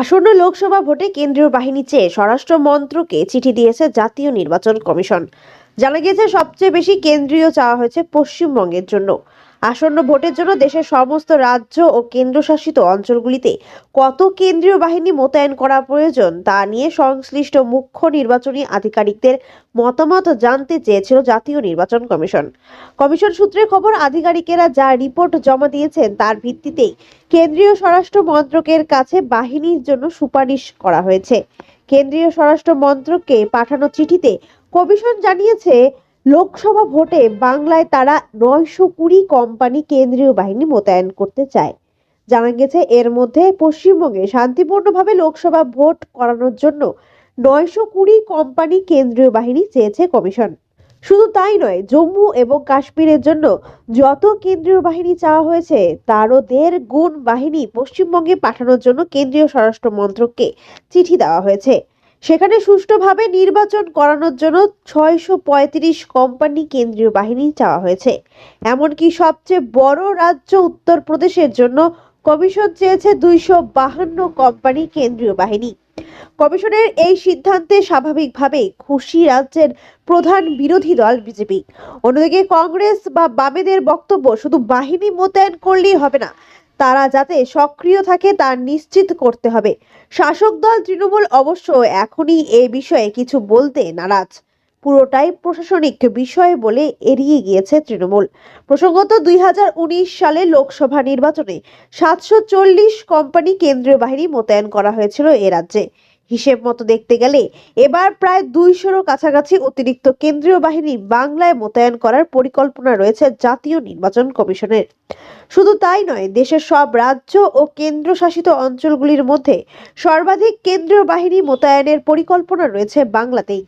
আসন্ন লোকসভা ভোটে কেন্দ্রীয় বাহিনী চেয়ে স্বরাষ্ট্র মন্ত্রকে চিঠি দিয়েছে জাতীয় নির্বাচন কমিশন। জানা গিয়েছে, সবচেয়ে বেশি কেন্দ্রীয় চাওয়া হয়েছে পশ্চিমবঙ্গের জন্য। আসন্ন ভোটের জন্য দেশের সমস্ত রাজ্য ও কেন্দ্রশাসিত অঞ্চলগুলিতে কত কেন্দ্রীয় বাহিনী মোতায়েন করা প্রয়োজন তা নিয়ে সংশ্লিষ্ট মুখ্য নির্বাচনী আধিকারিকদের মতামত জানতে চেয়েছিল জাতীয় নির্বাচন কমিশন। কমিশন সূত্রে খবর, আধিকারিকেরা যা রিপোর্ট জমা দিয়েছেন তার ভিত্তিতেই কেন্দ্রীয় স্বরাষ্ট্র মন্ত্রকের কাছে বাহিনীর জন্য সুপারিশ করা হয়েছে। কেন্দ্রীয় স্বরাষ্ট্র মন্ত্রককে পাঠানো চিঠিতে কমিশন জানিয়েছে লোকসভা ভোটে বাংলায় তারা নয়শো কুড়ি কোম্পানি কেন্দ্রীয় বাহিনী মোতায়েন করতে চায়। জানা গেছে, এর মধ্যে পশ্চিমবঙ্গে শান্তিপূর্ণভাবে লোকসভা ভোট করানোর জন্য নয়শো কুড়ি কোম্পানি কেন্দ্রীয় বাহিনী চেয়েছে কমিশন। শুধু তাই নয়, জম্মু এবং কাশ্মীরের জন্য যত কেন্দ্রীয় বাহিনী চাওয়া হয়েছে, তারও দেড় গুণ বাহিনী পশ্চিমবঙ্গে পাঠানোর জন্য কেন্দ্রীয় স্বরাষ্ট্র মন্ত্রককে চিঠি দেওয়া হয়েছে। সেখানে সুষ্ঠুভাবে নির্বাচন করানোর জন্য ছয়শো পঁয়ত্রিশ কোম্পানি কেন্দ্রীয় বাহিনী চাওয়া হয়েছে। এমনকি সবচেয়ে বড় রাজ্য উত্তরপ্রদেশের জন্য কমিশন চেয়েছে দুইশো বাহান্ন কোম্পানি কেন্দ্রীয় বাহিনী। কমিশনের এই সিদ্ধান্তে স্বাভাবিকভাবেই খুশি রাজ্যের প্রধান বিরোধী দল বিজেপি। অন্যদিকে কংগ্রেস বা বামেদের বক্তব্য শুধু বাহিনী মোতায়েন করলেই হবে না, তারা যাতে সক্রিয় থাকে তা নিশ্চিত করতে হবে। শাসক দল তৃণমূল অবশ্য এখনই এ বিষয়ে কিছু বলতে নারাজ। পুরোটাই প্রশাসনিক বিষয় বলে এড়িয়ে গিয়েছে তৃণমূল। প্রসঙ্গত দুই হাজার উনিশ সালে লোকসভা নির্বাচনে সাতশো চল্লিশ কোম্পানি কেন্দ্রীয় বাহিনী মোতায়েন করা হয়েছিল এ রাজ্যে। হিসেব মতো দেখতে গেলে এবার প্রায় দুইশোরও কাছাকাছি অতিরিক্ত কেন্দ্রীয় বাহিনী বাংলায় মোতায়েন করার পরিকল্পনা রয়েছে জাতীয় নির্বাচন কমিশনের। শুধু তাই নয়, দেশের সব রাজ্য ও কেন্দ্রশাসিত অঞ্চলগুলির মধ্যে সর্বাধিক কেন্দ্রীয় বাহিনী মোতায়েনের পরিকল্পনা রয়েছে বাংলাতেই।